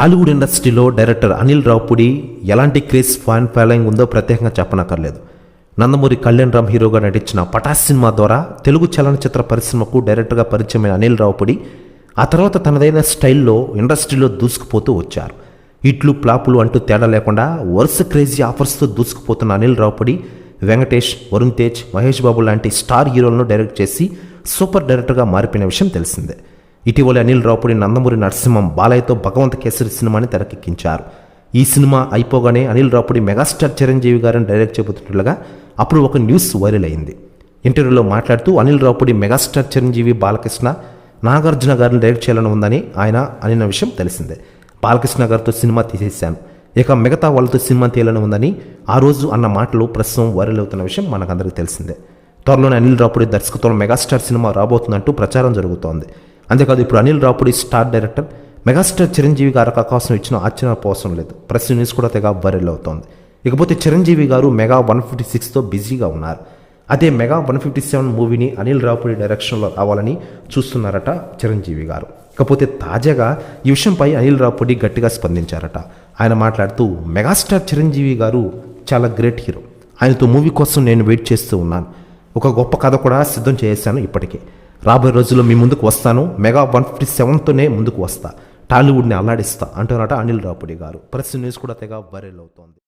టాలీవుడ్ ఇండస్ట్రీలో డైరెక్టర్ అనిల్ రావుపుడి ఎలాంటి craze fan following ఉందో ప్రత్యేకంగా చెప్పనక్కర్లేదు. నందమూరి కళ్యాణ్ రామ్ హీరోగా నటించిన పటాస్ సినిమా ద్వారా తెలుగు చలనచిత్ర పరిశ్రమకు డైరెక్టర్గా పరిచయమైన అనిల్ రావుపుడి ఆ తర్వాత తనదైన స్టైల్లో ఇండస్ట్రీలో దూసుకుపోతూ వచ్చారు. ఇట్లు ప్లాపులు అంటూ తేడా లేకుండా వరుస క్రేజీ ఆఫర్స్తో దూసుకుపోతున్న అనిల్ రావుపడి వెంకటేష్ వరుణ్ తేజ్ మహేష్ బాబు లాంటి స్టార్ హీరోలను డైరెక్ట్ చేసి సూపర్ డైరెక్టర్గా మారిపోయిన విషయం తెలిసిందే. ఇటీవల అనిల్ రావుపూడి నందమూరి నరసింహం బాలయ్యతో భగవంత కేసరి సినిమాని తెరకెక్కించారు. ఈ సినిమా అయిపోగానే అనిల్ రావుపూడి మెగాస్టార్ చిరంజీవి గారిని డైరెక్ట్ చేయబోతున్నట్లుగా అప్పుడు ఒక న్యూస్ వైరల్ అయింది. ఇంటర్వ్యూలో మాట్లాడుతూ అనిల్ రావుపూడి మెగాస్టార్ చిరంజీవి బాలకృష్ణ నాగార్జున గారిని డైరెక్ట్ చేయాలని ఉందని ఆయన అనిన విషయం తెలిసిందే. బాలకృష్ణ గారితో సినిమా తీసేశాను ఇక మిగతా వాళ్ళతో సినిమా తీయాలని ఉందని ఆ రోజు అన్న మాటలు ప్రస్తుతం వైరల్ అవుతున్న విషయం మనకందరికీ తెలిసిందే. త్వరలోనే అనిల్ రాపుడి దర్శకత్వంలో మెగాస్టార్ సినిమా రాబోతుందంటూ ప్రచారం జరుగుతోంది. అంతేకాదు ఇప్పుడు Anil Ravipudi star director megastar Chiranjeevi గారికి అవకాశం ఇచ్చిన ఆశ్చర్యపోవసం లేదు. ప్రెస్ న్యూస్ కూడా తెగ వైరల్ అవుతోంది. ఇకపోతే చిరంజీవి గారు మెగా వన్ ఫిఫ్టీ సిక్స్తో బిజీగా ఉన్నారు. అదే మెగా వన్ ఫిఫ్టీ సెవెన్ మూవీని అనిల్ రాపుడి డైరెక్షన్లో రావాలని చూస్తున్నారట చిరంజీవి గారు. ఇకపోతే తాజాగా ఈ విషయంపై అనిల్ రాపుడి గట్టిగా స్పందించారట. ఆయన మాట్లాడుతూ మెగాస్టార్ చిరంజీవి గారు చాలా గ్రేట్ హీరో. ఆయనతో మూవీ కోసం నేను వెయిట్ చేస్తూ ఉన్నాను. ఒక గొప్ప కథ కూడా సిద్ధం చేశాను ఇప్పటికే. రాబోయే రోజుల్లో మీ ముందుకు వస్తాను. మెగా వన్ ఫిఫ్టీ సెవెన్తోనే ముందుకు వస్తా. టాలీవుడ్ని అల్లాడిస్తా అంటున్నారట అనిల్ రాపుడి గారు. ప్రెస్ న్యూస్ కూడా తెగ వైరల్ అవుతోంది.